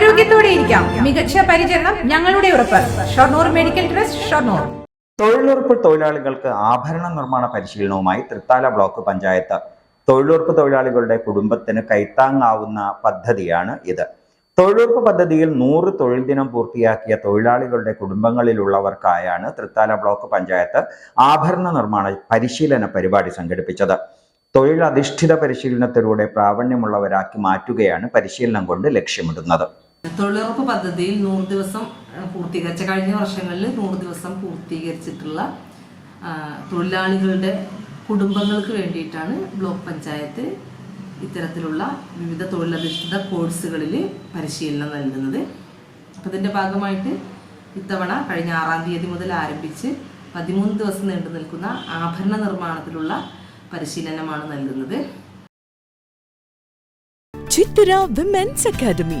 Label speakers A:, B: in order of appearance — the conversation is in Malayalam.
A: ആരോഗ്യത്തോടെ ഇരിക്കാം. മികച്ച പരിചരണം ഞങ്ങളുടെ ഉറപ്പ്. Shoranur medical trust Shoranur.
B: തൊഴിലുറപ്പ് തൊഴിലാളികൾക്ക് ആഭരണ നിർമ്മാണ പരിശീലനവുമായി തൃത്താല ബ്ലോക്ക് പഞ്ചായത്ത്. തൊഴിലുറപ്പ് തൊഴിലാളികളുടെ കുടുംബത്തിന് കൈത്താങ്ങാവുന്ന പദ്ധതിയാണ് ഇത്. തൊഴിലുറപ്പ് പദ്ധതിയിൽ നൂറ് തൊഴിൽ ദിനം പൂർത്തിയാക്കിയ തൊഴിലാളികളുടെ കുടുംബങ്ങളിലുള്ളവർക്കായാണ് തൃത്താല ബ്ലോക്ക് പഞ്ചായത്ത് ആഭരണ നിർമ്മാണ പരിശീലന പരിപാടി സംഘടിപ്പിച്ചത്. തൊഴിലധിഷ്ഠിത പരിശീലനത്തിലൂടെ പ്രാവണ്യമുള്ളവരാക്കി മാറ്റുകയാണ് പരിശീലനം കൊണ്ട് ലക്ഷ്യമിടുന്നത്.
C: തൊഴിലുറപ്പ് പദ്ധതിയിൽ നൂറ് ദിവസം പൂർത്തീകരിച്ച കഴിഞ്ഞ വർഷങ്ങളിൽ നൂറ് ദിവസം പൂർത്തീകരിച്ചിട്ടുള്ള തൊഴിലാളികളുടെ കുടുംബങ്ങൾക്ക് വേണ്ടിയിട്ടാണ് ബ്ലോക്ക് പഞ്ചായത്ത് ഇത്തരത്തിലുള്ള വിവിധ തൊഴിലധിഷ്ഠിത കോഴ്സുകളിൽ പരിശീലനം നൽകുന്നത്. അപ്പോൾ ഇതിന്റെ ഭാഗമായിട്ട് ഇത്തവണ കഴിഞ്ഞ ആറാം തീയതി മുതൽ ആരംഭിച്ച് പതിമൂന്ന് ദിവസം നീണ്ടു നിൽക്കുന്ന ആഭരണ നിർമ്മാണത്തിലുള്ള പരിശീലനമാണ് നൽകുന്നത്.
D: Chithara women's academy.